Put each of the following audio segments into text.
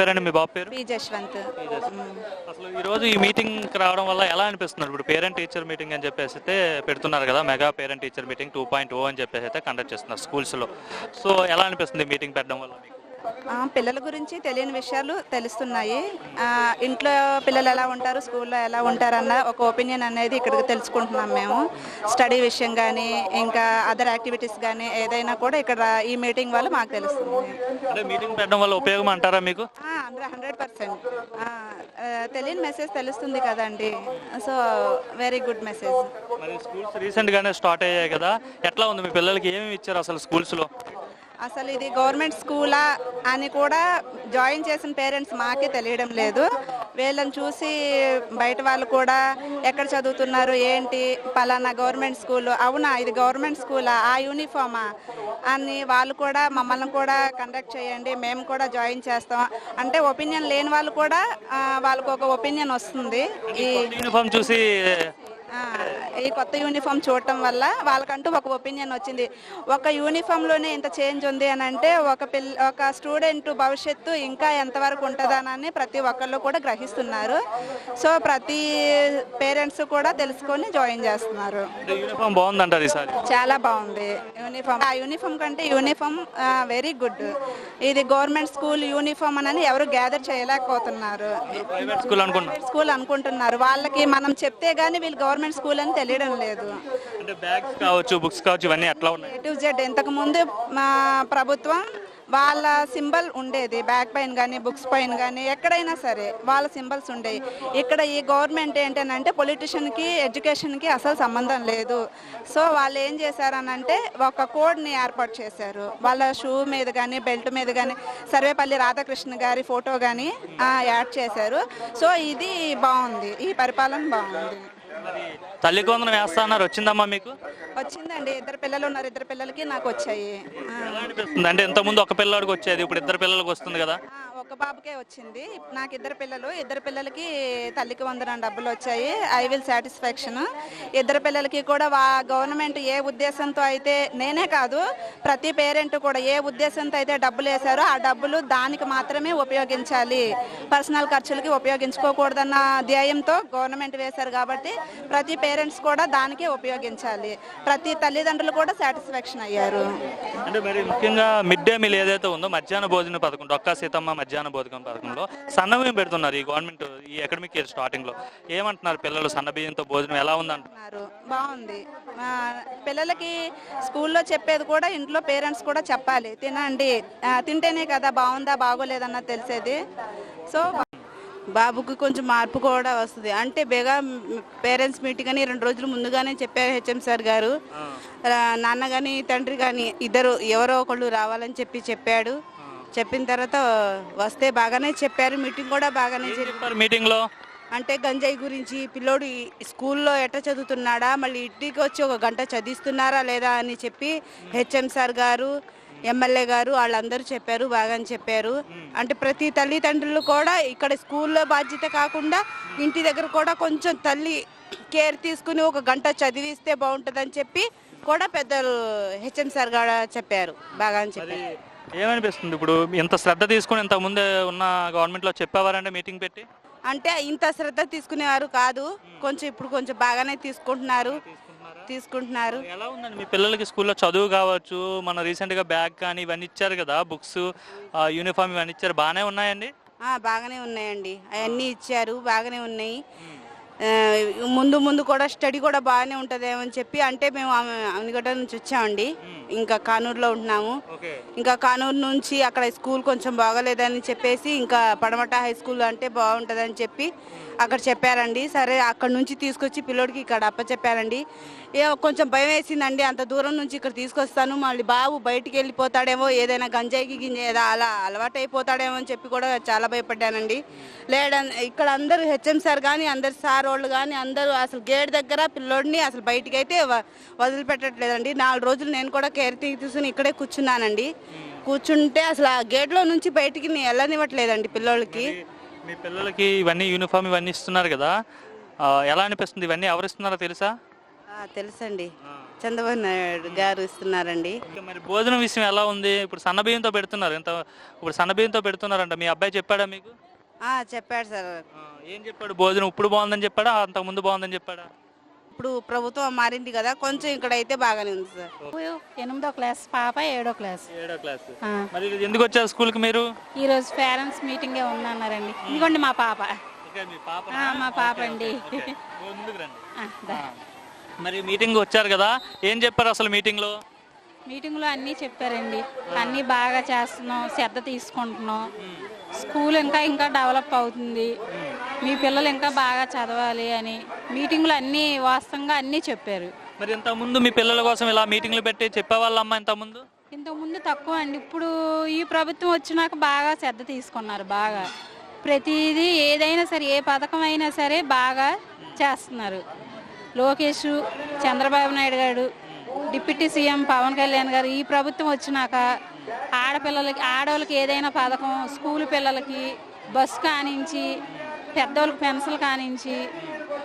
పేరండి? మీ బాబు పేరు? పి జశ్వంత్. అసలు ఈ రోజు ఈ మీటింగ్ రావడం వల్ల ఎలా అనిపిస్తుంది? ఇప్పుడు పేరెంట్ టీచర్ మీటింగ్ అని చెప్పేసి అయితే పెడుతున్నారు కదా mega parent teacher meeting two point O అని చెప్పేసి అయితే కండక్ట్ చేస్తున్నారు schools లో సో ఎలా అనిపిస్తుంది మీటింగ్ పెట్టడం వల్ల మీకు? పిల్లల గురించి తెలియని విషయాలు తెలుస్తున్నాయి. ఇంట్లో పిల్లలు ఎలా ఉంటారు స్కూల్లో ఎలా ఉంటారన్న ఒక ఒపీనియన్ అనేది ఇక్కడికి తెలుసుకుంటున్నాం మేము. స్టడీ విషయం కానీ ఇంకా అదర్ యాక్టివిటీస్ కానీ ఏదైనా కూడా ఇక్కడ ఈ మీటింగ్ వల్ల మాకు తెలుస్తుంది. మీటింగ్ పెట్టడం వల్ల ఉపయోగం అంటారా మీకు? Hundred percent. తెలియని మెసేజ్ తెలుస్తుంది కదండి. So very good message. మరి స్కూల్స్ రీసెంట్ గానే స్టార్ట్ అయ్యాయి కదా. ఎట్లా ఉంది మీ పిల్లలకి? ఏమేమి ఇచ్చారు అసలు schools లో అసలు ఇది గవర్నమెంట్ స్కూలా అని కూడా జాయిన్ చేసిన పేరెంట్స్ మాకే తెలియడం లేదు. వీళ్ళని చూసి బయట వాళ్ళు కూడా ఎక్కడ చదువుతున్నారు ఏంటి పలానా గవర్నమెంట్ స్కూల్ అవునా ఇది గవర్నమెంట్ స్కూలా ఆ యూనిఫామా అని వాళ్ళు కూడా మమ్మల్ని కూడా కండక్ట్ చేయండి మేము కూడా జాయిన్ చేస్తాం. అంటే ఒపీనియన్ లేని వాళ్ళు కూడా వాళ్ళకు ఒక ఒపీనియన్ వస్తుంది. ఈ యూనిఫామ్ చూసి ఈ కొత్త యూనిఫామ్ చూడటం వల్ల వాళ్ళకంటూ ఒక ఒపీనియన్ వచ్చింది. ఒక యూనిఫామ్లోనే ఇంత చేంజ్ ఉంది అని అంటే ఒక పిల్ల ఒక స్టూడెంట్ భవిష్యత్తు ఇంకా ఎంతవరకు ఉంటుందనని ప్రతి ఒక్కళ్ళు కూడా గ్రహిస్తున్నారు. సో ప్రతి పేరెంట్స్ కూడా తెలుసుకొని జాయిన్ చేస్తున్నారు. యూనిఫామ్ బాగుందంటారు ఈసారి? చాలా బాగుంది. యూనిఫామ్ ఆ యూనిఫామ్ కంటే యూనిఫామ్ వెరీ గుడ్ ఇది గవర్నమెంట్ స్కూల్ యూనిఫామ్ అని ఎవరు గ్యాదర్ చేయలేకపోతున్నారు. స్కూల్ అనుకుంటున్నారు? వాళ్ళకి మనం చెప్తే గానీ వీళ్ళు గవర్నమెంట్ స్కూల్ అని తెలియడం లేదు. అంటే బ్యాగ్స్ కావచ్చు బుక్స్ కావచ్చు ఇవన్నీ ఎట్లా ఉన్నాయి? ఏ టు జెడ్ ఇంతకు ముందు మా ప్రభుత్వం వాళ్ళ సింబల్ ఉండేది బ్యాక్ పైన కానీ బుక్స్ పైన కానీ ఎక్కడైనా సరే వాళ్ళ సింబల్స్ ఉండేవి. ఇక్కడ ఈ గవర్నమెంట్ ఏంటంటే పొలిటీషియన్కి ఎడ్యుకేషన్కి అసలు సంబంధం లేదు. సో వాళ్ళు ఏం చేశారనంటే ఒక కోడ్ని ఏర్పాటు చేశారు. వాళ్ళ షూ మీద కానీ బెల్ట్ మీద కానీ సర్వేపల్లి రాధాకృష్ణ గారి ఫోటో కానీ యాడ్ చేశారు. సో ఇది బాగుంది ఈ పరిపాలన బాగుంది. తల్లి కొందరం వేస్తా అన్నారు. వచ్చిందమ్మా మీకు? వచ్చిందండి. ఇద్దరు పిల్లలు ఉన్నారు. ఇద్దరు పిల్లలకి నాకు వచ్చాయి. ఎలా అనిపిస్తుంది అంటే ఇంత ముందు ఒక పిల్లడికి వచ్చేది ఇప్పుడు ఇద్దరు పిల్లలకి వస్తుంది కదా. ఒక్క బాబుకే వచ్చింది. నాకు ఇద్దరు పిల్లలు. ఇద్దరు పిల్లలకి తల్లికి వందనం డబ్బులు వచ్చాయి. ఐ విల్ సాటిస్ఫాక్షన్ ఇద్దరు పిల్లలకి కూడా వా గవర్నమెంట్ ఏ ఉద్దేశంతో అయితే నేనే కాదు ప్రతి పేరెంట్ కూడా ఏ ఉద్దేశంతో అయితే డబ్బులు వేశారో ఆ డబ్బులు దానికి మాత్రమే ఉపయోగించాలి. పర్సనల్ ఖర్చులకి ఉపయోగించుకోకూడదన్న ధ్యేయంతో గవర్నమెంట్ వేశారు కాబట్టి ప్రతి పేరెంట్స్ కూడా దానికే ఉపయోగించాలి. ప్రతి తల్లిదండ్రులు కూడా సాటిస్ఫాక్షన్ అయ్యారు. అంటే మరి ముఖ్యంగా మిడ్ డే మీల్ ఏదైతే ఉందో మధ్యాహ్న భోజన పథకం డొక్కా సీతమ్మ మధ్యాహ్న భోజనం పథకంలో సన్నబియ్యం పెడుతున్నారు ఈ గవర్నమెంట్ ఈ అకాడమిక్ ఇయర్ స్టార్టింగ్లో. ఏమంటున్నారు పిల్లలు సన్న బియ్యంతో భోజనం ఎలా ఉందంటున్నారు బాగుంది. పిల్లలకి స్కూల్లో చెప్పేది కూడా ఇంట్లో పేరెంట్స్ కూడా చెప్పాలి. తినండి. తింటేనే కదా బాగుందా బాగోలేదన్నది తెలిసేది. సో బాబుకి కొంచెం మార్పు కూడా వస్తుంది. అంటే బేగా పేరెంట్స్ మీటింగ్ అని రెండు రోజులు ముందుగానే చెప్పారు హెచ్ఎం సార్ గారు. నాన్న కానీ తండ్రి కానీ ఇద్దరు ఎవరో ఒకళ్ళు రావాలని చెప్పి చెప్పాడు. చెప్పిన తర్వాత వస్తే బాగానే చెప్పారు మీటింగ్ కూడా బాగానే చెప్పారు మీటింగ్లో అంటే గంజాయి గురించి పిల్లోడు స్కూల్లో ఎట్ట చదువుతున్నాడా మళ్ళీ ఇంటికి వచ్చి ఒక గంట చదివిస్తున్నారా లేదా అని చెప్పి హెచ్ఎం సార్ గారు ఎమ్మెల్యే గారు వాళ్ళందరూ చెప్పారు బాగానే చెప్పారు. అంటే ప్రతి తల్లిదండ్రులు కూడా ఇక్కడ స్కూల్లో బాధ్యత కాకుండా ఇంటి దగ్గర కూడా కొంచెం తల్లి కేర్ తీసుకుని ఒక గంట చదివిస్తే బాగుంటుందని చెప్పి కూడా పెద్దలు హెచ్ఎం సార్ గారు చెప్పారు బాగానే చెప్పారు. ఏమనిపిస్తుంది ఇప్పుడు? ఇంత శ్రద్ధ తీసుకుని ఇంత ముందే ఉన్న గవర్నమెంట్లో చెప్పేవారంటే మీటింగ్ పెట్టి? అంటే ఇంత శ్రద్ధ తీసుకునేవారు కాదు. కొంచెం ఇప్పుడు కొంచెం బాగానే తీసుకుంటున్నారు. తీసుకుంటున్నారు. ఎలా ఉందండి? మీ పిల్లలకి స్కూల్లో చదువు కావచ్చు మన రీసెంట్గా బ్యాగ్ కానీ ఇవన్నీ ఇచ్చారు కదా బుక్స్ యూనిఫామ్ ఇవన్నీ ఇచ్చారు. బాగానే ఉన్నాయండి? బాగానే ఉన్నాయండి. అవన్నీ ఇచ్చారు బాగానే ఉన్నాయి. ముందు ముందు కూడా స్టడీ కూడా బాగానే ఉంటుందేమో అని చెప్పి అంటే మేము అమ- అవనిగడ్డ నుంచి వచ్చామండి. ఇంకా కానూరులో ఉంటున్నాము. ఇంకా కానూరు నుంచి అక్కడ స్కూల్ కొంచెం బాగలేదని చెప్పేసి ఇంకా పడమట హై స్కూల్ అంటే బాగుంటుందని చెప్పి అక్కడ చెప్పారండి. సరే అక్కడ నుంచి తీసుకొచ్చి పిల్లోడికి ఇక్కడ అప్ప చెప్పారండి ఏ కొంచెం భయం వేసిందండి. అంత దూరం నుంచి ఇక్కడ తీసుకొస్తాను. మళ్ళీ బాబు బయటికి వెళ్ళిపోతాడేమో ఏదైనా గంజాయికి గింజ ఏదో అలా అలవాటు అయిపోతాడేమో అని చెప్పి కూడా చాలా భయపడ్డానండి. లేడ ఇక్కడ అందరూ హెచ్ఎం సార్ కానీ అందరు సార్ వాళ్ళు కానీ అందరూ అసలు గేట్ దగ్గర పిల్లోడిని అసలు బయటికి అయితే వదిలిపెట్టట్లేదండి. నాలుగు రోజులు నేను కూడా కేర్ తీసుకుని ఇక్కడే కూర్చున్నానండి. కూర్చుంటే అసలు ఆ గేట్లో నుంచి బయటికి ని- వెళ్ళనివ్వట్లేదండి పిల్లోళ్ళకి. మీ పిల్లలకి ఇవన్నీ యూనిఫామ్ ఇవన్నీ ఇస్తున్నారు కదా. ఆ, ఎలా అనిపిస్తుంది? ఇవన్నీ ఎవరు ఇస్తున్నారో తెలుసా? ఆ, తెలుసండి. చంద్రబాబు నాయుడు గారు ఇస్తున్నారండి. మరి భోజనం విషయం ఎలా ఉంది? ఇప్పుడు సన్న బియ్యంతో పెడుతున్నారు. ఎంత ఇప్పుడు సన్న బియ్యంతో పెడుతున్నారంట. మీ అబ్బాయి చెప్పాడా మీకు? ఆ, చెప్పాడు సార్. ఆ, ఏం చెప్పాడు? భోజనం ఇప్పుడు బాగుందని చెప్పాడా? అంతకు ముందు బాగుందని చెప్పాడా? ఇప్పుడు ప్రభుత్వం మారింది కదా కొంచెం ఇక్కడైతే బాగానే ఉంది సార్. ఎనిమిదో క్లాస్ పాప ఏడో క్లాస్. ఏడో క్లాస్. మరి ఎందుకు వచ్చారు స్కూల్కి మీరు? ఈ రోజు పేరెంట్స్ మీటింగే ఉందన్నారండి. ఇదిగోండి మా పాప. మీ పాప ఆ, మా పాప అండి. ఆ, దా. మరి మీటింగ్ వచ్చారు కదా ఏం చెప్పారు అసలు మీటింగ్లో మీటింగ్లో అన్నీ చెప్పారండి. అన్నీ బాగా చేస్తున్నాం శ్రద్ధ తీసుకుంటున్నాం. స్కూల్ ఇంకా ఇంకా డెవలప్ అవుతుంది. మీ పిల్లలు ఇంకా బాగా చదవాలి అని మీటింగ్లో అన్నీ వాస్తవంగా అన్నీ చెప్పారు. మరి ఇంత ముందు మీ పిల్లల కోసం ఇలా మీటింగ్లు పెట్టి చెప్పేవాళ్ళమ్మా ఇంత ముందు ఇంతకుముందు తక్కువ అండి. ఇప్పుడు ఈ ప్రభుత్వం వచ్చినాక బాగా శ్రద్ధ తీసుకున్నారు బాగా. ప్రతిదీ ఏదైనా సరే ఏ పథకం అయినా సరే బాగా చేస్తున్నారు. లోకేష్ చంద్రబాబు నాయుడు గారు డిప్యూటీ సీఎం పవన్ కళ్యాణ్ గారు ఈ ప్రభుత్వం వచ్చినాక ఆడపిల్లలకి ఆడవాళ్ళకి ఏదైనా పథకం స్కూల్ పిల్లలకి బస్సు కానించి పెద్దోళ్ళకి పెన్సిల్ కానించి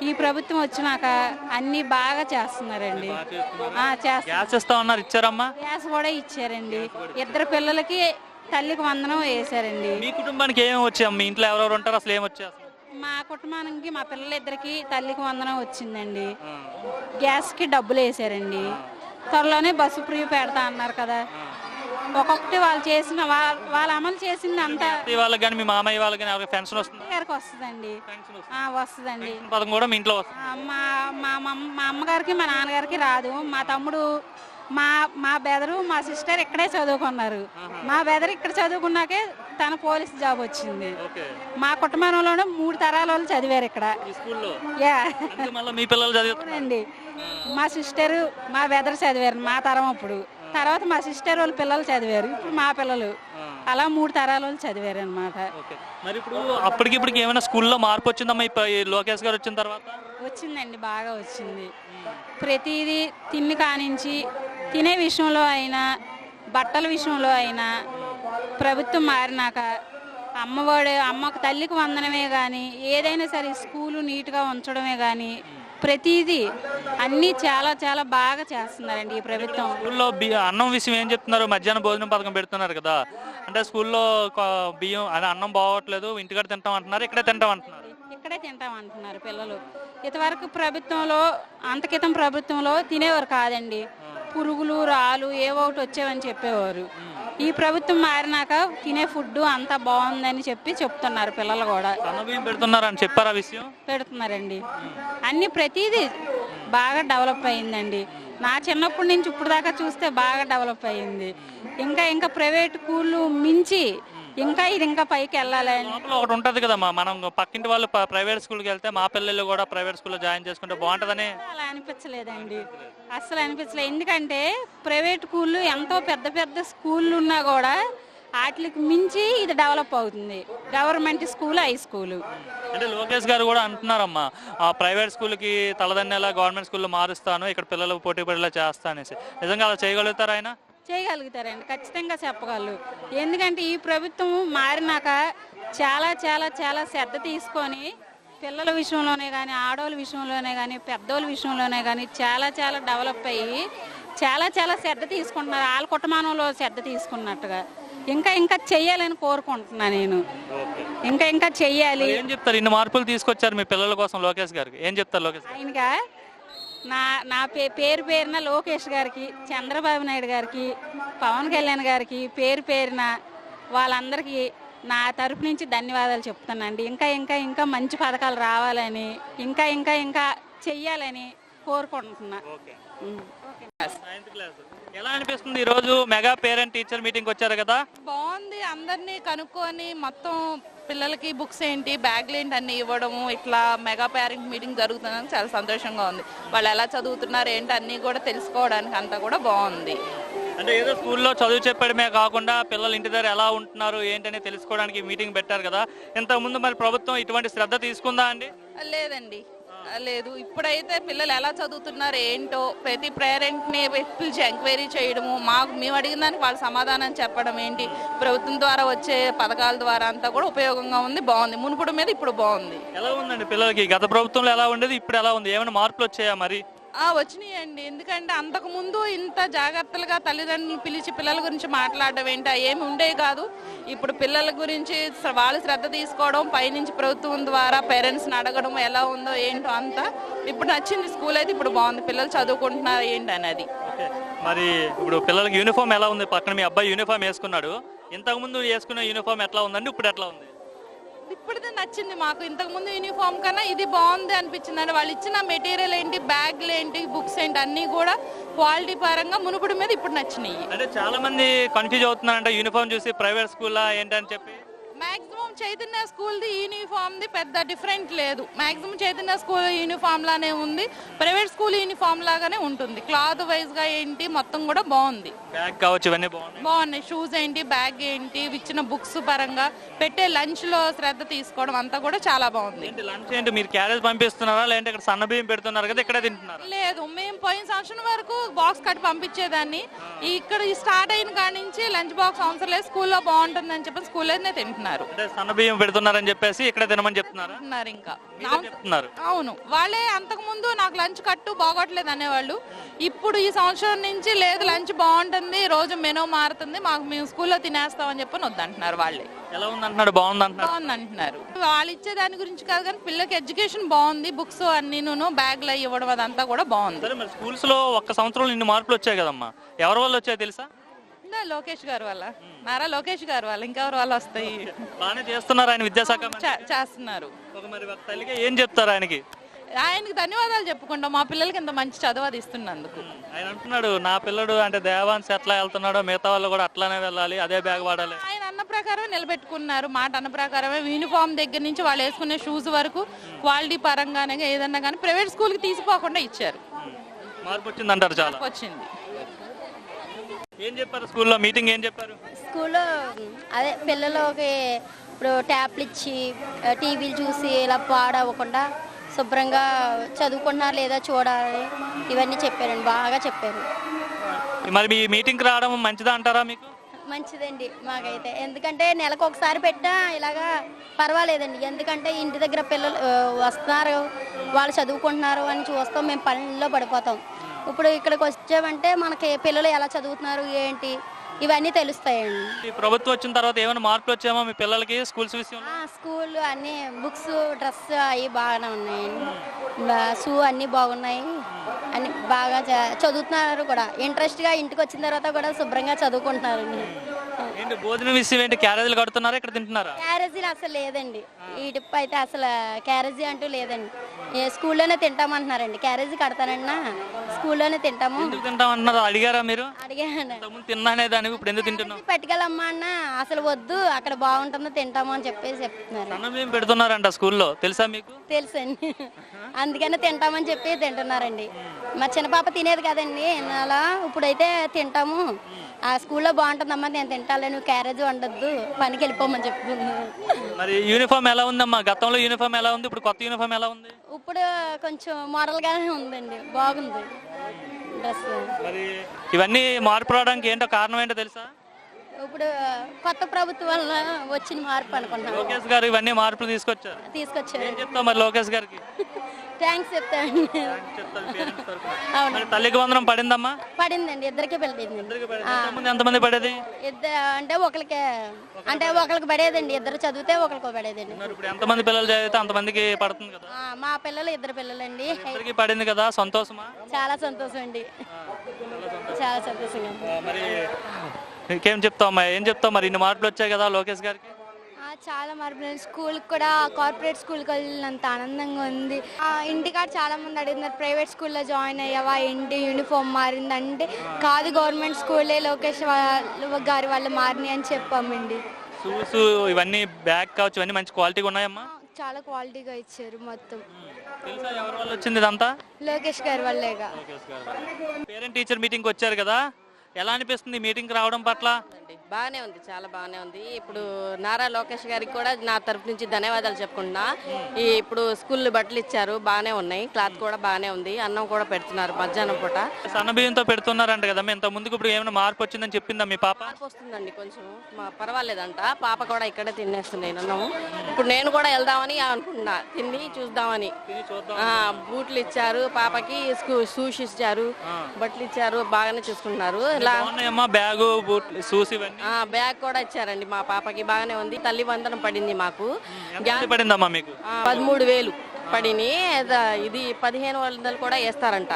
ఈ ప్రభుత్వం వచ్చినాక అన్నీ బాగా చేస్తున్నారండి. గ్యాస్ ఇస్తా ఉన్నారు ఇచ్చారమ్మా? గ్యాస్ కూడా ఇచ్చారండి. ఇద్దరు పిల్లలకి తల్లికి వందనం వేశారండి. మీ కుటుంబానికి ఏమేమి వచ్చాయి మీ ఇంట్లో ఎవరెవరు ఉంటారు? అసలు ఏమి వచ్చాయి అసలు? మా కుటుంబానికి మా పిల్లలిద్దరికి తల్లికి వందనం వచ్చిందండి. గ్యాస్కి డబ్బులు వేశారండి. త్వరలోనే బస్సు ఫ్రీ పెడతా అన్నారు కదా. ఒక్కొక్కటి వాళ్ళు చేసిన వాళ్ళు అమలు చేసింది అంతా వాళ్ళకి కానీ మీ మామయ్య వాళ్ళకి కానీ ఎవరికి పెన్షన్ వస్తుంది? గారికి వస్తుందండి. వస్తుందండి. పథకం కూడా మీ ఇంట్లో మా మా మా అమ్మగారికి మా నాన్నగారికి రాదు. మా తమ్ముడు మా మా బెదరు మా సిస్టర్ ఇక్కడే చదువుకున్నారు. మా బెదరు ఇక్కడ చదువుకున్నాకే తన పోలీస్ జాబ్ వచ్చింది. మా కుటుంబంలోనే మూడు తరాల వాళ్ళు చదివారు ఇక్కడ. మీ పిల్లలు అవునండి. మా సిస్టర్ మా బెదర్ చదివారు మా తరం అప్పుడు. తర్వాత మా సిస్టర్ వాళ్ళ పిల్లలు చదివారు. ఇప్పుడు మా పిల్లలు. అలా మూడు తరాల వాళ్ళు చదివారు అనమాట మరి ఇప్పుడు అప్పటికి ఇప్పటికి ఏమైనా స్కూల్లో మార్పు వచ్చిందమ్మా? ఈ లోకేష్ గారు వచ్చిన తర్వాత? వచ్చిందండి బాగా వచ్చింది. ప్రతిదీ తిండి కానించి తినే విషయంలో అయినా బట్టల విషయంలో అయినా ప్రభుత్వం మారినాక అమ్మఒడి అమ్మకు తల్లికి వందనమే కానీ ఏదైనా సరే స్కూలు నీట్గా ఉంచడమే కానీ ప్రతిదీ అన్నీ చాలా చాలా బాగా చేస్తున్నారండి ఈ ప్రభుత్వం. స్కూల్లో బియ్యం అన్నం విషయం ఏం చెప్తున్నారు? మధ్యాహ్నం భోజనం పథకం పెడుతున్నారు కదా. అంటే స్కూల్లో కొ- బియ్యం అదే అన్నం బాగోట్లేదు ఇంటికాడ తింటాం అంటున్నారు ఇక్కడే తింటాం అంటున్నారు ఇక్కడే తింటాం అంటున్నారు పిల్లలు. ఇంతవరకు ప్రభుత్వంలో అంతకితం ప్రభుత్వంలో తినేవారు కాదండి. పురుగులు రాళ్ళు ఏవో ఒకటి వచ్చేవని చెప్పేవారు. ఈ ప్రభుత్వం మారినాక తినే ఫుడ్ అంతా బాగుందని చెప్పి చెప్తున్నారు పిల్లలు కూడా. సన్న బియ్యం పెడుతున్నారు అని చెప్పారు విషయం? పెడుతున్నారండి. అన్ని ప్రతిదీ బాగా డెవలప్ అయిందండి. నా చిన్నప్పటి నుంచి ఇప్పుడు దాకా చూస్తే బాగా డెవలప్ అయింది. ఇంకా ఇంకా ప్రైవేట్ స్కూళ్ళు మించి ఇంకా ఇది ఇంకా పైకి వెళ్ళాలని లోపల ఒకటి ఉంటది కదమ్మా మనం పక్కింటి వాళ్ళు ప్రైవేట్ స్కూల్కి వెళ్తే మా పిల్లలు కూడా ప్రైవేట్ స్కూల్లో జాయిన్ చేసుకుంటే బాగుంటదని. అలా అనిపించలేదండి. అస్సలు అనిపించలేదు. ఎందుకంటే ప్రైవేట్ స్కూళ్ళు ఎంతో పెద్ద పెద్ద స్కూళ్ళు ఉన్నా కూడా వాటికి మించి ఇది డెవలప్ అవుతుంది. గవర్నమెంట్ స్కూల్ హై స్కూలు అంటే లోకేష్ గారు కూడా అంటున్నారమ్మా ఆ ప్రైవేట్ స్కూల్కి తలదన్నేలా గవర్నమెంట్ స్కూల్లో మారుస్తాను ఇక్కడ పిల్లలు పోటీ పడేలా చేస్తా అనేసి. నిజంగా అలా చేయగలుగుతారా ఆయన? చేయగలుగుతారండి. ఖచ్చితంగా చెప్పగలరు. ఎందుకంటే ఈ ప్రభుత్వం మారినాక చాలా చాలా చాలా శ్రద్ధ తీసుకొని పిల్లల విషయంలోనే కానీ ఆడవాళ్ళ విషయంలోనే కానీ పెద్దోళ్ళ విషయంలోనే కానీ చాలా చాలా డెవలప్ అయ్యి చాలా చాలా శ్రద్ధ తీసుకుంటున్నారు. వాళ్ళ కుటుంబంలో శ్రద్ధ తీసుకున్నట్టుగా. ఇంకా ఇంకా చెయ్యాలని కోరుకుంటున్నా నేను. ఇంకా ఇంకా చెయ్యాలి. ఏం చెప్తారు? ఇన్ని మార్పులు తీసుకొచ్చారు మీ పిల్లల కోసం లోకేష్ గారికి. ఏం చెప్తారు లోకేష్ గారు? ఆయనగా నా నా పే పేరు పేరున లోకేష్ గారికి చంద్రబాబు నాయుడు గారికి పవన్ కళ్యాణ్ గారికి పేరు పేరున వాళ్ళందరికీ నా తరపు నుంచి ధన్యవాదాలు చెప్తానండి ఇంకా ఇంకా ఇంకా మంచి పథకాలు రావాలని ఇంకా ఇంకా ఇంకా చెయ్యాలని కోరుకుంటున్నా. ఎలా అనిపిస్తుంది ఈ రోజు మెగా పేరెంట్ టీచర్ మీటింగ్ వచ్చారు కదా? బాగుంది. అందరినీ కనుక్కొని మొత్తం పిల్లలకి బుక్స్ ఏంటి బ్యాగ్లు ఏంటి అన్ని ఇవ్వడము ఇట్లా మెగా పేరెంట్ మీటింగ్ జరుగుతుందని చాలా సంతోషంగా ఉంది. వాళ్ళు ఎలా చదువుతున్నారు ఏంటి అన్నీ కూడా తెలుసుకోవడానికి అంతా కూడా బాగుంది. అంటే ఏదో స్కూల్లో చదువు చెప్పడమే కాకుండా పిల్లలు ఇంటి దగ్గర ఎలా ఉంటున్నారు ఏంటని తెలుసుకోవడానికి మీటింగ్ పెట్టారు కదా. ఇంతకు ముందు మరి ప్రభుత్వం ఇటువంటి శ్రద్ధ తీసుకుందా అండి? లేదండి. లేదు. ఇప్పుడైతే పిల్లలు ఎలా చదువుతున్నారు ఏంటో ప్రతి పేరెంట్ని పిలిచి ఎంక్వైరీ చేయడము మాకు మేము అడిగిన దానికి వాళ్ళు సమాధానం చెప్పడం ఏంటి ప్రభుత్వం ద్వారా వచ్చే పథకాల ద్వారా అంతా కూడా ఉపయోగంగా ఉంది బాగుంది. మునుపుడు మీద ఇప్పుడు బాగుంది. ఎలా ఉందండి పిల్లలకి? గత ప్రభుత్వంలో ఎలా ఉండేది ఇప్పుడు ఎలా ఉంది? ఏమైనా మార్పులు వచ్చాయా మరి? వచ్చినాయండి. ఎందుకంటే అంతకు ముందు ఇంత జాగ్రత్తలుగా తల్లిదండ్రులు పిలిచి పిల్లల గురించి మాట్లాడడం ఏంటి ఏమి ఉండేవి కాదు. ఇప్పుడు పిల్లల గురించి వాళ్ళు శ్రద్ధ తీసుకోవడం పైనుంచి ప్రభుత్వం ద్వారా పేరెంట్స్ని అడగడం ఎలా ఉందో ఏంటో అంతా ఇప్పుడు నచ్చింది. స్కూల్ అయితే ఇప్పుడు బాగుంది. పిల్లలు చదువుకుంటున్నారు ఏంటి అనేది. మరి ఇప్పుడు పిల్లలకి యూనిఫామ్ ఎలా ఉంది? పక్కన మీ అబ్బాయి యూనిఫామ్ వేసుకున్నాడు. ఇంతకు ముందు వేసుకున్న యూనిఫామ్ ఎట్లా ఉందండి? ఇప్పుడు ఎట్లా ఉంది? ఇప్పుడైతే నచ్చింది మాకు. ఇంతకు ముందు యూనిఫామ్ కన్నా ఇది బాగుంది అనిపించింది అంటే వాళ్ళు ఇచ్చిన మెటీరియల్ ఏంటి బ్యాగ్లు ఏంటి బుక్స్ ఏంటి అన్నీ కూడా క్వాలిటీ పరంగా మునుపుడు మీద ఇప్పుడు నచ్చినాయి. అంటే చాలా మంది కన్ఫ్యూజ్ అవుతున్నారంట యూనిఫామ్ చూసి ప్రైవేట్ స్కూల్లా ఏంటని చెప్పి. మాక్సిమం చైతన్య స్కూల్ ది యూనిఫామ్ ది పెద్ద డిఫరెంట్ లేదు. మాక్సిమం చైతన్య స్కూల్ యూనిఫామ్ లానే ఉంది. ప్రైవేట్ స్కూల్ యూనిఫామ్ లాగానే ఉంటుంది. క్లాత్ వైజ్గా ఏంటి మొత్తం కూడా బాగుంది. బ్యాగ్ కావచ్చు ఇవన్నీ బాగున్నాయి. షూస్ ఏంటి బ్యాగ్ ఏంటి ఇచ్చిన బుక్స్ పరంగా పెట్టే లంచ్లో శ్రద్ధ తీసుకోవడం అంతా కూడా చాలా బాగుంది. లంచ్ ఏంటి? మీరు క్యారేజ్ పంపిస్తున్నారా? లేదంటే ఇక్కడ సన్న బియ్యం పెడుతున్నారు కదా ఇక్కడే తింటున్నారా? లేదు. మేము పోయిన సంవత్సరం వరకు బాక్స్ కట్టి పంపించేదాన్ని. ఇక్కడ స్టార్ట్ అయిన కాడి నుంచి లంచ్ బాక్స్ అవసరం లేదు. స్కూల్లో బాగుంటుందని చెప్పి స్కూల్లోనే తింటున్నారు అంటే సన్న బియ్యం పెడుతున్నారని చెప్పేసి ఇక్కడే తినమని చెప్తున్నారా? ఇంకా. మీరే చెప్తున్నారు. అవును. వాళ్ళే అంతకు ముందు నాకు లంచ్ కట్టు బాగోట్లేదు అనేవాళ్ళు. ఇప్పుడు ఈ సంవత్సరం నుంచి లేదు లంచ్ బాగుంటుంది రోజు మెనూ మారుతుంది మాకు మేము స్కూల్లో తినేస్తామని చెప్పని వద్దంటున్నారు వాళ్ళే. ఎలా ఉంది అంటున్నాడు బాగుంది అంటున్నాడు బాగుంది అంటున్నారు వాళ్ళు ఇచ్చే దాని గురించి కాదు కానీ పిల్లలకి ఎడ్యుకేషన్ బాగుంది బుక్స్ అన్నీను బ్యాగ్లు అవి ఇవ్వడం అదంతా కూడా బాగుంది. సరే మరి స్కూల్స్లో ఒక్క సంవత్సరంలో ఇన్ని మార్పులు వచ్చాయి కదమ్మా? ఎవరి వల్ల వచ్చాయి తెలుసా? ఇంకా లోకేష్ గారు వల్ల? నారా లోకేష్ గారు వల్ల ఇంకెవరు వాళ్ళు వస్తాయి? బాగానే చేస్తున్నారు ఆయన విద్యాశాఖ మంత్రి. చే- చేస్తున్నారు. ఒక మరి ఒక తల్లిగా ఏం చెప్తారు ఆయనకి? ఆయనకి ధన్యవాదాలు చెప్పుకుంటాం. మా పిల్లలకి ఇంత మంచి చదువు అది ఇస్తున్నందుకు. ఆయన అంటున్నాడు నా పిల్లడు అంటే దేవాన్స్ ఎట్లా వెళ్తున్నాడో మిగతా వాళ్ళు కూడా అట్లానే వెళ్ళాలి అదే బ్యాగ్ వాడాలి. ఆయన అన్న ప్రకారమే నిలబెట్టుకున్నారు. మాట అన్న ప్రకారమే యూనిఫామ్ దగ్గర నుంచి వాళ్ళు వేసుకునే షూస్ వరకు క్వాలిటీ పరంగానే ఏదన్నా కానీ ప్రైవేట్ స్కూల్కి తీసిపోకుండా ఇచ్చారు. మార్పు వచ్చిందంటారు చాలా. వచ్చింది. ఏం చెప్పారు స్కూల్లో? మీటింగ్ ఏం చెప్పారు? స్కూల్లో అదే పిల్లలకి ఇప్పుడు ట్యాబ్లు ఇచ్చి టీవీలు చూసి ఇలా పాడవకుండా శుభ్రంగా చదువుకుంటున్నారు లేదా చూడాలి. ఇవన్నీ చెప్పారండి బాగా చెప్పారు. మరి మీ మీటింగ్కి రావడం మంచిదా అంటారా మీకు? మంచిదండి మాకైతే. ఎందుకంటే నెలకు ఒకసారి పెట్టా ఇలాగా పర్వాలేదండి. ఎందుకంటే ఇంటి దగ్గర పిల్లలు వస్తున్నారు వాళ్ళు చదువుకుంటున్నారు అని చూస్తాం మేము పనుల్లో పడిపోతాం. ఇప్పుడు ఇక్కడికి వచ్చామంటే మనకి పిల్లలు ఎలా చదువుతున్నారు ఏంటి? ఇవన్నీ తెలుస్తాయండి. ఈ ప్రభుత్వం వచ్చిన తర్వాత ఏమైనా మార్పులు వచ్చామో మీ పిల్లలకి స్కూల్స్ విషయంలో? ఆ, స్కూల్ అన్ని బుక్స్ డ్రెస్ అవి బాగానే ఉన్నాయండి. షూ అన్నీ బాగున్నాయి. అన్ని బాగా చదువుతున్నారు కూడా. ఇంట్రెస్ట్గా ఇంటికి వచ్చిన తర్వాత కూడా శుభ్రంగా చదువుకుంటున్నారు. ఏంటి భోజనం విషయం ఏంటి? క్యారేజీలు కడుతున్నారా? ఇక్కడ తింటున్నారా? క్యారేజీలు అసలు లేదండి. ఈ టిప్ అయితే అసలు క్యారేజీ అంటూ లేదండి. ఏ స్కూల్లోనే తింటామంటున్నారండి. క్యారేజీ కడతానన్నా స్కూల్లోనే తింటాము. ఎందుకు తింటాం అంటున్నారు అడిగారా మీరు? అడిగాను. ఇంతకుముందు తిన్నానే దానికి ఇప్పుడు ఎందుకు తింటున్నాం పట్టుకెళ్ళమ్మా అన్న? అసలు వద్దు. అక్కడ బాగుంటుందో. తింటాము అని చెప్పేసి చెప్తున్నారు. సన్న బియ్యం పెడుతున్నారంట స్కూల్లో? తెలుసా మీకు? తెలుసండి. అందుకనే తింటామని చెప్పి తింటున్నారండి. మా చిన్న పాప తినేది కదండి. అలా ఇప్పుడైతే తింటాము. ఆ స్కూల్లో బాగుంటుందమ్మా నేను తింటాలే నువ్వు క్యారేజ్ వండొద్దు పనికి వెళ్ళిపోమని చెప్తున్నాను మరి యూనిఫామ్ ఎలా ఉందమ్మా? గతంలో యూనిఫామ్ ఎలా ఉంది? ఇప్పుడు కొత్త యూనిఫామ్ ఎలా ఉంది? ఇప్పుడు కొంచెం మోడల్గానే ఉందండి బాగుంది డ్రెస్. మరి ఇవన్నీ మార్పు రావడానికి ఏంటో కారణం ఏంటో తెలుసా? ఇప్పుడు కొత్త ప్రభుత్వం వల్ల వచ్చిన మార్పు అనుకుంటున్నాను. లోకేష్ గారు ఇవన్నీ మార్పులు తీసుకొచ్చారు. తీసుకొచ్చారు. ఏం చెప్తావు మరి లోకేష్ గారికి? థ్యాంక్స్ చెప్తాను. అవును. మరి తల్లికి వందనం పడిందమ్మా? పడిందండి ఇద్దరికి పడిందండి ఎంతమంది ఎంతమంది పడేది? ఇద్దరు అంటే ఒకరికి అంటే ఒకరికి పడేదండి ఇద్దరు చదివితే ఒకరికి పడేదండి. మరి ఇప్పుడు ఎంతమంది పిల్లలు చదివితే అంతమందికి పడుతుంది కదా? ఆ, మా పిల్లలు ఇద్దరు పిల్లలండి. ఇద్దరికి పడింది కదా సంతోషమా? చాలా సంతోషం అండి చాలా సంతోషంగా ఉంది. మరి ఇంకేం చెప్తావు అమ్మా? ఏం చెప్తావు మరి? ఇన్ని మార్పులు వచ్చాయి కదా లోకేష్ గారికి? చాలా మార్పులు స్కూల్కి కూడా కార్పొరేట్ స్కూల్కి వెళ్ళినంత ఆనందంగా ఉంది. ఇంటికాడ చాలా మంది అడుగుతున్నారు ప్రైవేట్ స్కూల్లో జాయిన్ అయ్యావా? ఏంటి? యూనిఫామ్ మారిందంటే కాదు గవర్నమెంట్ స్కూలే లోకేష్ గారి వాళ్ళు మారినాయి అని చెప్పామండి. షూస్ ఇవన్నీ బ్యాగ్ కావచ్చు ఇవన్నీ మంచి క్వాలిటీగా ఉన్నాయమ్మా? చాలా క్వాలిటీగా ఇచ్చారు మొత్తం. తెలుసా ఎవరి వల్ల వచ్చింది ఇదంతా? లోకేష్ గారి వల్లేగా. పేరెంట్ టీచర్ మీటింగ్కి వచ్చారు కదా? ఎలా అనిపిస్తుంది మీటింగ్కి రావడం పట్ల? బాగానే ఉంది. చాలా బాగానే ఉంది. ఇప్పుడు నారా లోకేష్ గారికి కూడా నా తరఫు నుంచి ధన్యవాదాలు చెప్పుకుంటున్నా. ఈ ఇప్పుడు స్కూల్ బట్టలు ఇచ్చారు. బాగానే ఉన్నాయి. క్లాత్ కూడా బాగానే ఉంది. అన్నం కూడా పెడుతున్నారు మధ్యాహ్నం పూట. సన్న బియ్యంతో పెడుతున్నారంట కదా ఇంత ముందుకు ఇప్పుడు ఏమైనా మార్పు వచ్చిందని చెప్పిందా మీ పాప? మార్పు వస్తుందండి కొంచెం. మా పర్వాలేదంట. పాప కూడా ఇక్కడే తినేస్తుంది అన్నం ఇప్పుడు నేను కూడా వెళ్దామని అనుకుంటున్నా. తిని చూద్దామని. ఆ, బూట్లు ఇచ్చారు. పాపకి షూస్ ఇచ్చారు. బట్టలు ఇచ్చారు. బాగానే చూసుకుంటున్నారు. ఇలా బాగున్నాయమ్మా? బ్యాగు బూట్లు షూస్ ఇవన్నీ? ఆ, బ్యాగ్ కూడా ఇచ్చారండి మా పాపకి. బాగానే ఉంది. తల్లి వందనం పడింది మాకు. ఎంత పడిందమ్మా మీకు? ఆ, పదమూడు వేలు పడిని. ఇది పదిహేను వందలు కూడా వేస్తారంట.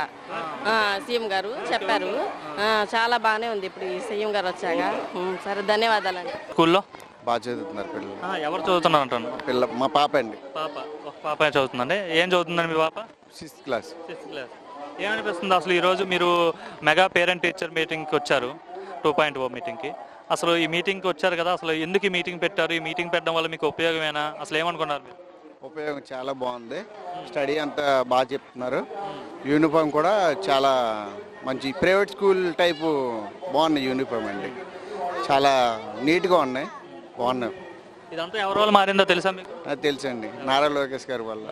ఆ, సీఎం గారు చెప్పారు. ఆ, చాలా బాగానే ఉంది ఇప్పుడు ఈ సీఎం గారు వచ్చాక. ఉం, సరే ధన్యవాదాలండి. స్కూల్లో? బాగా చదువుతున్నారు పిల్లలు. ఆ, ఎవరు చదువుతున్నారు అంటాను పిల్ల మా పాప అండి. పాప. ఒక పాప చదువుతుందండి. ఏం చదువుతుందండి మీ పాప? Sixth class. Sixth class. ఏమనిపిస్తుంది అసలు ఈరోజు మీరు మెగా పేరెంట్ టీచర్ మీటింగ్కి వచ్చారు? టూ పాయింట్ ఓ మీటింగ్కి. అసలు ఈ మీటింగ్కి వచ్చారు కదా అసలు ఎందుకు ఈ మీటింగ్ పెట్టారు? ఈ మీటింగ్ పెట్టడం వల్ల మీకు ఉపయోగమేనా? అసలు ఏమనుకున్నారు మీరు? ఉపయోగం చాలా బాగుంది. స్టడీ అంతా బాగా చెప్తున్నారు. యూనిఫామ్ కూడా చాలా మంచి ప్రైవేట్ స్కూల్ టైపు బాగున్నాయి యూనిఫామ్ అండి. చాలా నీట్గా ఉన్నాయి. బాగున్నాయి. ఇదంతా ఎవరి వల్ల మారిందో తెలుసా మీకు? నాకు తెలుసండి. నారా లోకేష్ గారి వల్ల.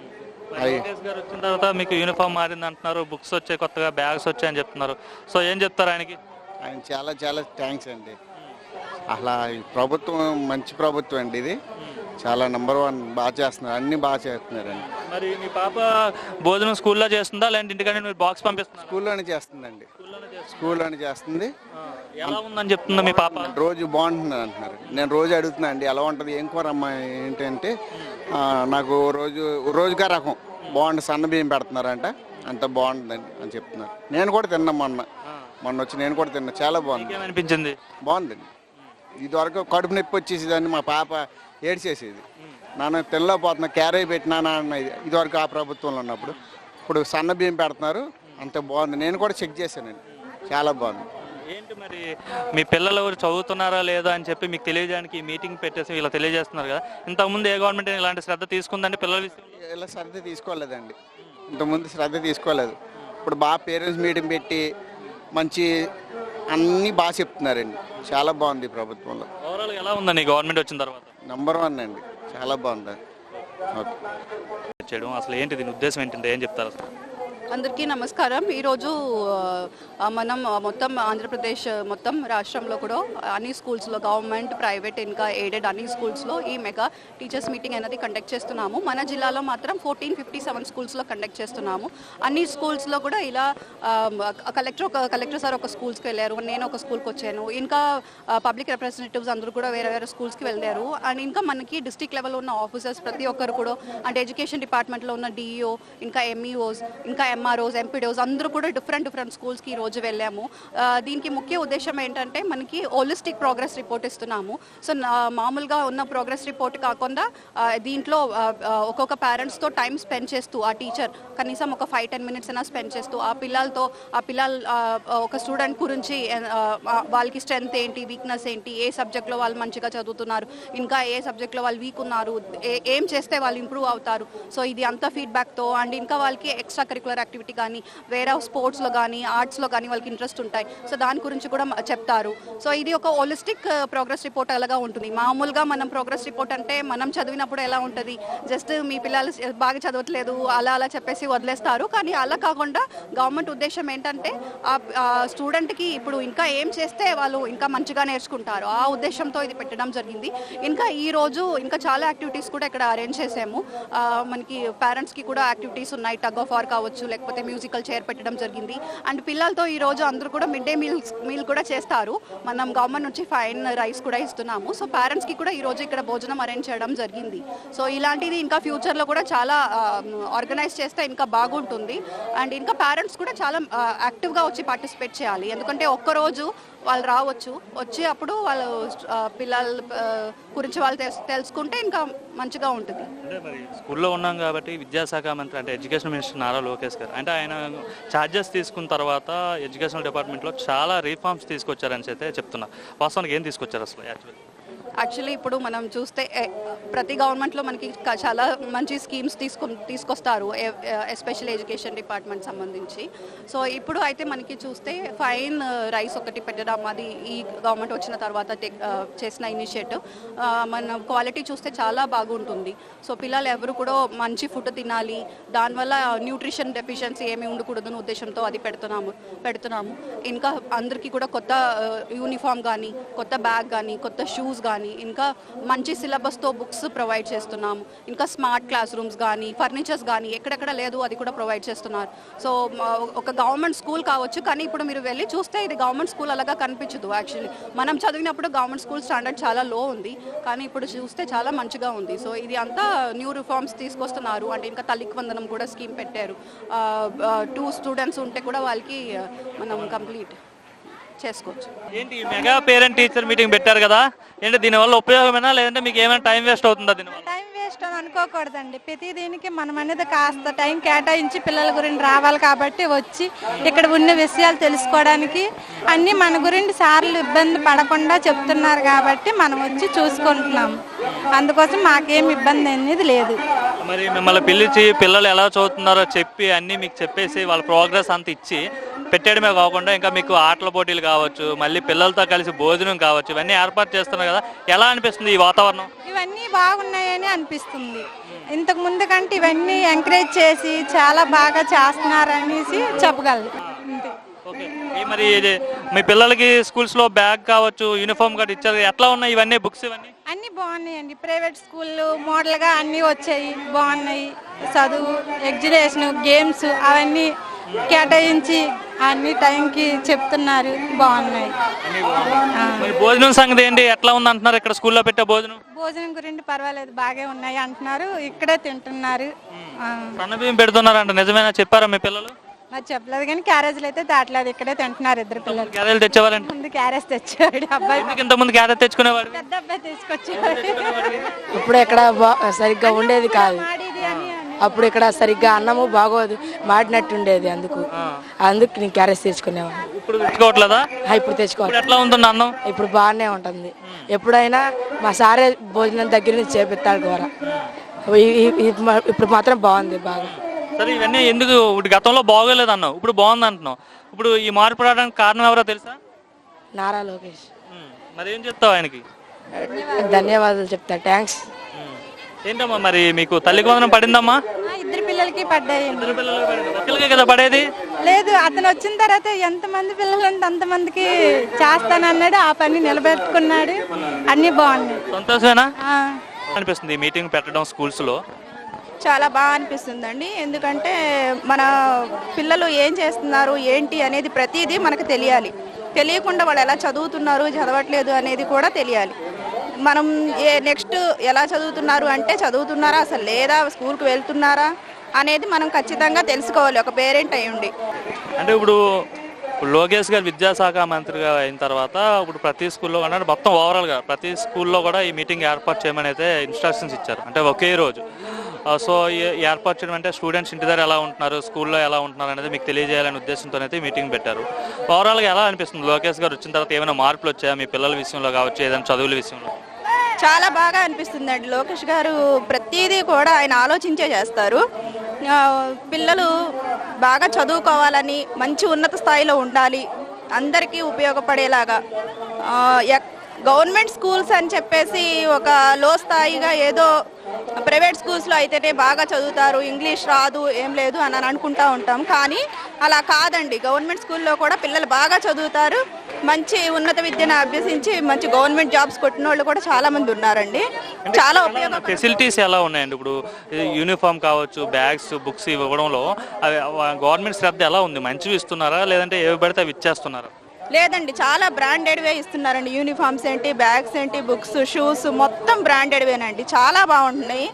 లోకేష్ గారు వచ్చిన తర్వాత మీకు యూనిఫామ్ మారింది అంటున్నారు బుక్స్ వచ్చాయి కొత్తగా బ్యాగ్స్ వచ్చాయని చెప్తున్నారు. సో ఏం చెప్తారు ఆయనకి? ఆయన చాలా చాలా థ్యాంక్స్ అండి. అసలు ఈ ప్రభుత్వం మంచి ప్రభుత్వం అండి ఇది. చాలా నెంబర్ వన్ బాగా చేస్తున్నారు అన్ని బాగా చేస్తున్నారండి. మరి మీ పాప భోజనం స్కూల్లో చేస్తుందా? లేదంటే ఇంటికంటే మీరు బాక్స్ పంపిస్తున్నారు స్కూల్లోనే చేస్తుందండి. స్కూల్లోనే చేస్తుంది? ఎలా ఉందని చెప్తుందా మీ పాప? రోజు బాగుంటుంది అంటున్నారు. నేను రోజు అడుగుతున్నా అండి ఎలా ఉంటుంది ఏం కూర అమ్మా ఏంటంటే నాకు రోజు రోజుగా రకం. బాగుంది సన్న బియ్యం పెడుతున్నారంట అంత బాగుంటుందండి అని చెప్తున్నారు. నేను కూడా తిన్నా మొన్న. మొన్న వచ్చి నేను కూడా తిన్నా చాలా బాగుంది. ఏమనిపించింది బాగుందండి. ఇదివరకు కడుపు నొప్పి వచ్చేసేదాన్ని మా పాప ఏడ్చేసేది. నాన్న తినలేకపోతున్నా క్యారీ పెట్టినానా అన్నది ఇదివరకు ఆ ప్రభుత్వంలో ఉన్నప్పుడు. ఇప్పుడు సన్న బియ్యం పెడుతున్నారు. అంత బాగుంది. నేను కూడా చెక్ చేశానండి చాలా బాగుంది. ఏంటి మరి? మీ పిల్లలు ఎవరు చదువుతున్నారా లేదా అని చెప్పి మీకు తెలియజేయడానికి ఈ మీటింగ్ పెట్టేసి ఇలా తెలియజేస్తున్నారు కదా. ఇంతకుముందు ఏ గవర్నమెంట్ ఇలాంటి శ్రద్ధ తీసుకుందండి పిల్లల విషయంలో? ఇలా శ్రద్ధ తీసుకోలేదండి. ఇంతకుముందు శ్రద్ధ తీసుకోలేదు. ఇప్పుడు బాగా పేరెంట్స్ మీటింగ్ పెట్టి మంచి అన్నీ బాగా చెప్తున్నారండి. చాలా బాగుంది ప్రభుత్వంలో. ఓవరాల్ ఎలా ఉందండి గవర్నమెంట్ వచ్చిన తర్వాత? నంబర్ వన్ అండి. చాలా బాగుంది. ఓకే. చేయడం అసలు ఏంటి దీని ఉద్దేశం ఏంటంటే ఏం చెప్తారు అసలు? అందరికీ నమస్కారం. ఈరోజు మనం మొత్తం ఆంధ్రప్రదేశ్ మొత్తం రాష్ట్రంలో కూడా అన్ని స్కూల్స్లో గవర్నమెంట్ ప్రైవేట్ ఇంకా ఎయిడెడ్ అన్ని స్కూల్స్లో ఈ మెగా టీచర్స్ మీటింగ్ అనేది కండక్ట్ చేస్తున్నాము. మన జిల్లాలో మాత్రం ఫోర్టీన్ ఫిఫ్టీ సెవెన్ స్కూల్స్లో కండక్ట్ చేస్తున్నాము. అన్ని స్కూల్స్లో కూడా ఇలా కలెక్టర్ ఒక కలెక్టర్ సార్ ఒక స్కూల్స్కి వెళ్ళారు నేను ఒక స్కూల్కి వచ్చాను. ఇంకా పబ్లిక్ రిప్రజెంటేటివ్స్ అందరూ కూడా వేరే వేరే స్కూల్స్కి వెళ్ళారు. అండ్ ఇంకా మనకి డిస్ట్రిక్ట్ లెవెల్లో ఉన్న ఆఫీసర్స్ ప్రతి ఒక్కరు కూడా అంటే ఎడ్యుకేషన్ డిపార్ట్మెంట్లో ఉన్న డిఈఓ ఇంకా ఎంఈఓస్ ఇంకా ఎంఆర్ఓస్ ఎంపీడోస్ అందరూ కూడా డిఫరెంట్ డిఫరెంట్ స్కూల్స్కి ఈరోజు రోజు వెళ్ళాము. దీనికి ముఖ్య ఉద్దేశం ఏంటంటే మనకి హోలిస్టిక్ ప్రోగ్రెస్ రిపోర్ట్ ఇస్తున్నాము. సో నా- మామూలుగా ఉన్న ప్రోగ్రెస్ రిపోర్ట్ కాకుండా దీంట్లో ఒక్కొక్క పేరెంట్స్తో టైం స్పెండ్ చేస్తూ ఆ టీచర్ కనీసం ఒక ఫైవ్ టెన్ మినిట్స్ అయినా స్పెండ్ చేస్తూ ఆ పిల్లలతో ఆ పిల్లల ఒక స్టూడెంట్ గురించి వాళ్ళకి స్ట్రెంగ్త్ ఏంటి వీక్నెస్ ఏంటి ఏ సబ్జెక్ట్లో వాళ్ళు మంచిగా చదువుతున్నారు ఇంకా ఏ సబ్జెక్ట్లో వాళ్ళు వీక్ ఉన్నారు ఏ- ఏం చేస్తే వాళ్ళు ఇంప్రూవ్ అవుతారు. సో ఇది అంత ఫీడ్బ్యాక్తో అండ్ ఇంకా వాళ్ళకి ఎక్స్ట్రా కరికులర్ యాక్టివిటీ కానీ వేరే స్పోర్ట్స్లో కానీ ఆర్ట్స్లో కానీ వాళ్ళకి ఇంట్రెస్ట్ ఉంటాయి. సో దాని గురించి కూడా చెప్తారు. సో ఇది ఒక హోలిస్టిక్ ప్రోగ్రెస్ రిపోర్ట్ అలాగా ఉంటుంది. మామూలుగా మనం ప్రోగ్రెస్ రిపోర్ట్ అంటే మనం చదివినప్పుడు ఎలా ఉంటుంది? జస్ట్ మీ పిల్లలు బాగా చదవట్లేదు అలా అలా చెప్పేసి వదిలేస్తారు. కానీ అలా కాకుండా గవర్నమెంట్ ఉద్దేశం ఏంటంటే ఆ స్టూడెంట్కి ఇప్పుడు ఇంకా ఏం చేస్తే వాళ్ళు ఇంకా మంచిగా నేర్చుకుంటారు. ఆ ఉద్దేశంతో ఇది పెట్టడం జరిగింది. ఇంకా ఈ రోజు ఇంకా చాలా యాక్టివిటీస్ కూడా ఇక్కడ అరేంజ్ చేసాము. మనకి పేరెంట్స్కి కూడా యాక్టివిటీస్ ఉన్నాయి. టగ్ ఆఫ్ వార్ కావచ్చు లేకపోతే మ్యూజికల్ చైర్ పెట్టడం జరిగింది. అండ్ పిల్లలతో ఈ రోజు అందరూ కూడా మిడ్ డే మీల్స్ మీల్ కూడా చేస్తారు. మనం గవర్నమెంట్ నుంచి ఫైన్ రైస్ కూడా ఇస్తున్నాము. సో పేరెంట్స్కి కూడా ఈ రోజు ఇక్కడ భోజనం అరేంజ్ చేయడం జరిగింది. సో ఇలాంటిది ఇంకా ఫ్యూచర్లో కూడా చాలా ఆర్గనైజ్ చేస్తే ఇంకా బాగుంటుంది. అండ్ ఇంకా పేరెంట్స్ కూడా చాలా యాక్టివ్గా వచ్చి పార్టిసిపేట్ చేయాలి. ఎందుకంటే ఒక్కరోజు వాళ్ళు రావచ్చు. వచ్చి అప్పుడు వాళ్ళు పిల్లల గురించి వాళ్ళు తెలుసుకుంటే ఇంకా మంచిగా ఉంటుంది. అంటే మరి స్కూల్లో ఉన్నాం కాబట్టి విద్యాశాఖ మంత్రి అంటే ఎడ్యుకేషన్ మినిస్టర్ నారా లోకేష్ గారు అంటే ఆయన ఛార్జెస్ తీసుకున్న తర్వాత ఎడ్యుకేషన్ డిపార్ట్మెంట్లో చాలా రీఫార్మ్స్ తీసుకొచ్చారని అయితే చెప్తున్నా. వాస్తవానికి ఏం తీసుకొచ్చారు అసలు యాక్చువల్లీ యాక్చువల్లీ ఇప్పుడు మనం చూస్తే ప్రతి గవర్నమెంట్లో మనకి చాలా మంచి స్కీమ్స్ తీసుకు తీసుకొస్తారు ఎస్పెషల్ ఎడ్యుకేషన్ డిపార్ట్మెంట్ సంబంధించి. సో ఇప్పుడు అయితే మనకి చూస్తే ఫైన్ రైస్ ఒకటి పెట్టడం అది ఈ గవర్నమెంట్ వచ్చిన తర్వాత టెక్- చేసిన ఇనిషియేటివ్ మన క్వాలిటీ చూస్తే చాలా బాగుంటుంది. సో పిల్లలు ఎవరు కూడా మంచి ఫుడ్ తినాలి దానివల్ల న్యూట్రిషన్ డెఫిషియన్సీ ఏమి ఉండకూడదు ఉద్దేశంతో అది పెడుతున్నాము పెడుతున్నాము. ఇంకా అందరికీ కూడా కొత్త యూనిఫామ్ కానీ కొత్త బ్యాగ్ కానీ కొత్త షూస్ కానీ ఇంకా మంచి సిలబస్తో బుక్స్ ప్రొవైడ్ చేస్తున్నాము. ఇంకా స్మార్ట్ క్లాస్ రూమ్స్ కానీ ఫర్నిచర్స్ కానీ ఎక్కడెక్కడ లేదు అది కూడా ప్రొవైడ్ చేస్తున్నారు. సో ఒక గవర్నమెంట్ స్కూల్ కావచ్చు కానీ ఇప్పుడు మీరు వెళ్ళి చూస్తే ఇది గవర్నమెంట్ స్కూల్ అలాగా కనిపించదు యాక్చువల్లీ. మనం చదివినప్పుడు గవర్నమెంట్ స్కూల్ స్టాండర్డ్ చాలా లో ఉంది కానీ ఇప్పుడు చూస్తే చాలా మంచిగా ఉంది. సో ఇది అంతా న్యూ రిఫార్మ్స్ తీసుకొస్తున్నారు. అంటే ఇంకా తల్లికి వందనం కూడా స్కీమ్ పెట్టారు. టూ స్టూడెంట్స్ ఉంటే కూడా వాళ్ళకి మనం కంప్లీట్ చేసుకోవచ్చు. ఏంటి మెగా పేరెంట్ టీచర్ మీటింగ్ పెట్టారు కదా? ఏంటి దీనివల్ల ఉపయోగమేనా? లేదంటే మీకు ఏమైనా టైం వేస్ట్ అవుతుందా దీనివల్ల? టైం వేస్ట్ అని అనుకోకూడదండి. ప్రతి దీనికి మనం అనేది కాస్త టైం కేటాయించి పిల్లల గురించి రావాలి కాబట్టి వచ్చి ఇక్కడ ఉన్న విషయాలు తెలుసుకోవడానికి అన్నీ మన గురించి సార్లు ఇబ్బంది పడకుండా చెప్తున్నారు కాబట్టి మనం వచ్చి చూసుకుంటున్నాం. అందుకోసం మాకేం ఇబ్బంది అనేది లేదు. మరి మిమ్మల్ని పిలిచి పిల్లలు ఎలా చదువుతున్నారో చెప్పి అన్నీ మీకు చెప్పేసి వాళ్ళ ప్రోగ్రెస్ అంత ఇచ్చి పెట్టడమే కాకుండా ఇంకా మీకు ఆటల పోటీలు కావచ్చు మళ్ళీ పిల్లలతో కలిసి భోజనం కావచ్చు ఇవన్నీ ఏర్పాటు చేస్తున్నారు కదా. ఎలా అనిపిస్తుంది ఈ వాతావరణం? ఇవన్నీ బాగున్నాయని అనిపిస్తుంది. ఇంతకు ముందు కంటే ఇవన్నీ ఎంకరేజ్ చేసి చాలా బాగా చేస్తున్నారనేసి చెప్పగలరు మరి మీ పిల్లలకి స్కూల్స్లో బ్యాగ్ కావచ్చు యూనిఫామ్ కూడా ఇచ్చారు ఎట్లా ఉన్నాయి ఇవన్నీ బుక్స్ ఇవన్నీ? అన్నీ బాగున్నాయండి. ప్రైవేట్ స్కూళ్ళు మోడల్గా అన్నీ వచ్చాయి బాగున్నాయి. చదువు ఎగ్జిబిషన్ గేమ్స్ అవన్నీ కేటాయించి అన్ని టైంకి చెప్తున్నారు. బాగున్నాయి. మరి భోజనం సంగతి ఏంటి? ఎట్లా ఉంది అంటున్నారు? ఇక్కడ స్కూల్లో పెట్టే భోజనం? భోజనం గురించి పర్వాలేదు బాగే ఉన్నాయి అంటున్నారు. ఇక్కడే తింటున్నారు. ఆ. సన్నబియ్యం పెడుతున్నారంట. నిజమేనా? చెప్పారా మీ పిల్లలు? మరి చెప్పలేదు కానీ క్యారేజ్లు అయితే దాటలేదు. ఇక్కడే తింటున్నారు ఇద్దరు పిల్లలు. క్యారెల్ తెచ్చేవారండి ముందు క్యారేజ్ తెచ్చాడు అబ్బాయి. ఎందుకు ఇంత ముందు క్యారెట్ తెచ్చుకునేవాడు? పెద్ద అబ్బాయి తీసుకొచ్చాడు ఇప్పుడు ఇక్కడ బా- సరిగ్గా ఉండేది కాదు. అప్పుడు ఇక్కడ సరిగ్గా అన్నము బాగోదు మాడినట్టు ఉండేది అందుకు అందుకు నేను క్యారెట్ తెచ్చుకునేవాడిని. ఇప్పుడు తెచ్చుకోవట్లేదా? ఆ, ఇప్పుడు తెచ్చుకోవాలి. ఎట్లా ఉంటుంది అన్నం? ఇప్పుడు బాగానే ఉంటుంది. ఎప్పుడైనా మా సారే భోజనం దగ్గర నుంచి చేపిస్తాడు కూర ఈ- ఈ- ఈ మా- ఇప్పుడు మాత్రం బాగుంది బాగా. సరే ఇవన్నీ ఎందుకు ఇప్పుడు గతంలో బాగోలేదు అన్నావు ఇప్పుడు బాగుంది అంటున్నావు ఇప్పుడు ఈ మార్పు రావడానికి కారణం ఎవరో తెలుసా? నారా లోకేష్. ఉమ్, మరి ఏం చెప్తావు ఆయనకి? ధన్యవాదాలు చెప్తా. థ్యాంక్స్. ఏంటమ్మా మరి మీకు తల్లికి వందనం పడిందమ్మా? ఆ, ఇద్దరు పిల్లలకి పడ్డాయండి ఒక్కరికే కదా పడేది? లేదు అతను వచ్చిన తర్వాత ఎంతమంది పిల్లలు ఉంటే అంతమందికి చేస్తానన్నాడు ఆ పని నిలబెట్టుకున్నాడు. అన్నీ బాగున్నాయి. సంతోషమేనా? ఆ. అనిపిస్తుంది ఈ మీటింగ్ పెట్టడం స్కూల్స్లో చాలా బాగా అనిపిస్తుందండి. ఎందుకంటే మన పిల్లలు ఏం చేస్తున్నారు ఏంటి అనేది ప్రతిదీ మనకు తెలియాలి. తెలియకుండా వాళ్ళు ఎలా చదువుతున్నారు చదవట్లేదు అనేది కూడా తెలియాలి. మనం ఏ నెక్స్ట్ ఎలా చదువుతున్నారు అంటే చదువుతున్నారా? అసలు లేదా? స్కూల్కి వెళ్తున్నారా? అనేది మనం ఖచ్చితంగా తెలుసుకోవాలి. ఒక పేరెంట్ అయి ఉండి. అంటే ఇప్పుడు లోకేష్ గారు విద్యాశాఖ మంత్రిగా అయిన తర్వాత ఇప్పుడు ప్రతి స్కూల్లో అంటే మొత్తం ఓవరాల్గా ప్రతి స్కూల్లో కూడా ఈ మీటింగ్ ఏర్పాటు చేయమని అయితే ఇన్స్ట్రక్షన్స్ ఇచ్చారు. అంటే ఒకే రోజు. సో ఏర్పాటు చేయడం అంటే స్టూడెంట్స్ ఇంటి దగ్గర ఎలా ఉంటున్నారు స్కూల్లో ఎలా ఉంటున్నారు అనేది మీకు తెలియజేయాలనే ఉద్దేశంతో అయితే మీటింగ్ పెట్టారు. ఓవరాల్గా ఎలా అనిపిస్తుంది? లోకేష్ గారు వచ్చిన తర్వాత ఏమైనా మార్పులు వచ్చాయా? మీ పిల్లల విషయంలో కావచ్చు ఏదైనా చదువుల విషయంలో? చాలా బాగా అనిపిస్తుందండి లోకేష్ గారు ప్రతిదీ కూడా ఆయన ఆలోచించే చేస్తారు. పిల్లలు బాగా చదువుకోవాలని మంచి ఉన్నత స్థాయిలో ఉండాలి అందరికీ ఉపయోగపడేలాగా. ఎక్- గవర్నమెంట్ స్కూల్స్ అని చెప్పేసి ఒక లో స్థాయిగా ఏదో ప్రైవేట్ స్కూల్స్లో అయితేనే బాగా చదువుతారు ఇంగ్లీష్ రాదు ఏం లేదు అని అని అనుకుంటా ఉంటాం. కానీ అలా కాదండి. గవర్నమెంట్ స్కూల్లో కూడా పిల్లలు బాగా చదువుతారు. మంచి ఉన్నత విద్యను అభ్యసించి మంచి గవర్నమెంట్ జాబ్స్ కొట్టిన వాళ్ళు కూడా చాలా మంది ఉన్నారండి. చాలా ఉపయోగ ఫెసిలిటీస్ ఎలా ఉన్నాయండి? ఇప్పుడు యూనిఫామ్ కావచ్చు బ్యాగ్స్ బుక్స్ ఇవ్వడంలో అవి గవర్నమెంట్ శ్రద్ధ ఎలా ఉంది? మంచివి ఇస్తున్నారా? లేదంటే ఏవి పడితే అవి ఇచ్చేస్తున్నారా? లేదండి చాలా బ్రాండెడ్వే ఇస్తున్నారండి. యూనిఫామ్స్ ఏంటి బ్యాగ్స్ ఏంటి బుక్స్ షూస్ మొత్తం బ్రాండెడ్వేనండి చాలా బాగుంటున్నాయి.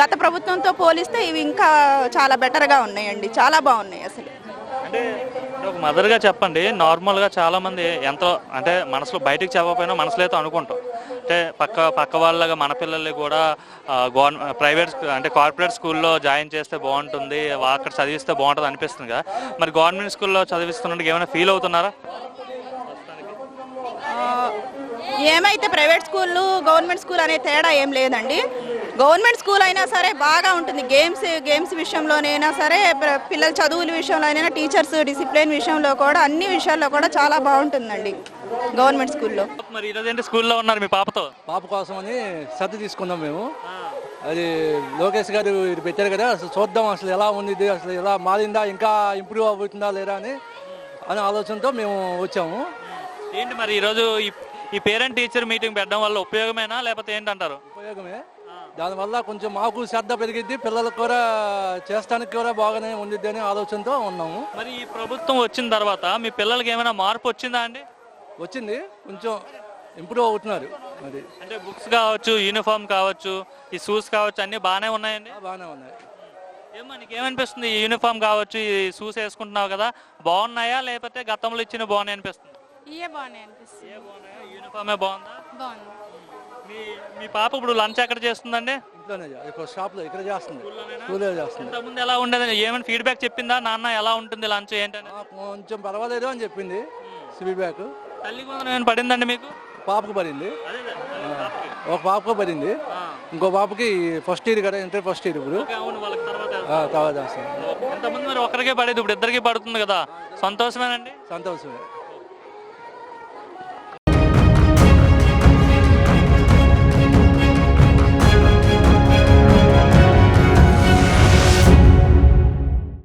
గత ప్రభుత్వంతో పోలిస్తే ఇవి ఇంకా చాలా బెటర్గా ఉన్నాయండి. చాలా బాగున్నాయి అసలు. అంటే ఒక మదర్గా చెప్పండి నార్మల్గా చాలామంది ఎంతో అంటే మనసులో బయటకు చెప్పకపోయినా మనసులో అయితే అనుకుంటాం. అంటే పక్క పక్క వాళ్ళగా మన పిల్లల్ని కూడా గవర్నమెంట్ ప్రైవేట్ అంటే కార్పొరేట్ స్కూల్లో జాయిన్ చేస్తే బాగుంటుంది అక్కడ చదివిస్తే బాగుంటుంది అనిపిస్తుంది కదా. మరి గవర్నమెంట్ స్కూల్లో చదివిస్తున్నట్టు ఏమైనా ఫీల్ అవుతున్నారా? ఏమైతే ప్రైవేట్ స్కూళ్ళు గవర్నమెంట్ స్కూల్ అనే తేడా ఏం లేదండి. గవర్నమెంట్ స్కూల్ అయినా సరే బాగా ఉంటుంది. గేమ్స్ గేమ్స్ విషయంలోనైనా సరే పిల్లల చదువుల విషయంలోనైనా టీచర్స్ డిసిప్లిన్ విషయంలో కూడా అన్ని విషయాల్లో కూడా చాలా బాగుంటుందండి గవర్నమెంట్ స్కూల్లో. మరి ఈరోజు స్కూల్లో ఉన్నారు మీ పాపతో? పాప కోసం అని శ్రద్ధ తీసుకున్నాం మేము. అది లోకేష్ గారు ఇది పెట్టారు కదా అసలు చూద్దాం అసలు ఎలా ఉంది ఇది అసలు ఎలా మారిందా ఇంకా ఇంప్రూవ్ అవుతుందా లేదా అని అనే ఆలోచనతో మేము వచ్చాము. ఏంటి మరి ఈరోజు ఈ ఈ పేరెంట్ టీచర్ మీటింగ్ పెట్టడం వల్ల ఉపయోగమేనా? లేకపోతే ఏంటంటారు? ఉపయోగమే. దానివల్ల కొంచెం మాకు శ్రద్ధ పెరిగిద్ది పిల్లలకు కూడా చేస్తానికి కూడా బాగానే ఉండిద్ది అనే ఆలోచనతో ఉన్నాము. మరి ఈ ప్రభుత్వం వచ్చిన తర్వాత మీ పిల్లలకి ఏమైనా మార్పు వచ్చిందా అండి? వచ్చింది. కొంచెం ఇంప్రూవ్ అవుతున్నారు అది అంటే బుక్స్ కావచ్చు యూనిఫామ్ కావచ్చు ఈ షూస్ కావచ్చు అన్ని బాగానే ఉన్నాయండి? బాగానే ఉన్నాయి. ఏమో నీకు ఏమనిపిస్తుంది ఈ యూనిఫామ్ కావచ్చు ఈ షూస్ వేసుకుంటున్నావు కదా బాగున్నాయా? లేకపోతే గతంలో ఇచ్చిన బాగున్నాయి అనిపిస్తుంది ఇవే బాగున్నాయి అనిపిస్తుంది. యూనిఫామే బాగుందా? బాగుంది. మీ మీ పాప ఇప్పుడు లంచ్ ఎక్కడ చేస్తుందండి? ఇంట్లోనే ఇక్కడ షాప్లో ఇక్కడ చేస్తుంది. స్కూల్లో చేస్తుంది. ఇంతకుముందు ఎలా ఉండేది ఏమైనా ఫీడ్బ్యాక్ చెప్పిందా? నాన్న ఎలా ఉంటుంది లంచ్? ఏంటని? కొంచెం పర్వాలేదు అని చెప్పింది. ఫీడ్బ్యాక్. తల్లి ఏమైనా పడిందండి మీకు? పాపకు పడింది. ఒక పాపకు పడింది. ఇంకో పాపకి ఫస్ట్ ఇయర్ కదా ఇంటర్ ఫస్ట్ ఇయర్ ఇప్పుడు. అవును వాళ్ళకి తర్వాత ఆ, తర్వాత చేస్తాం ఇంతకుముందు మరి ఒకరికే పడేది ఇప్పుడు ఇద్దరికి పడుతుంది కదా. సంతోషమేనండి? సంతోషమే.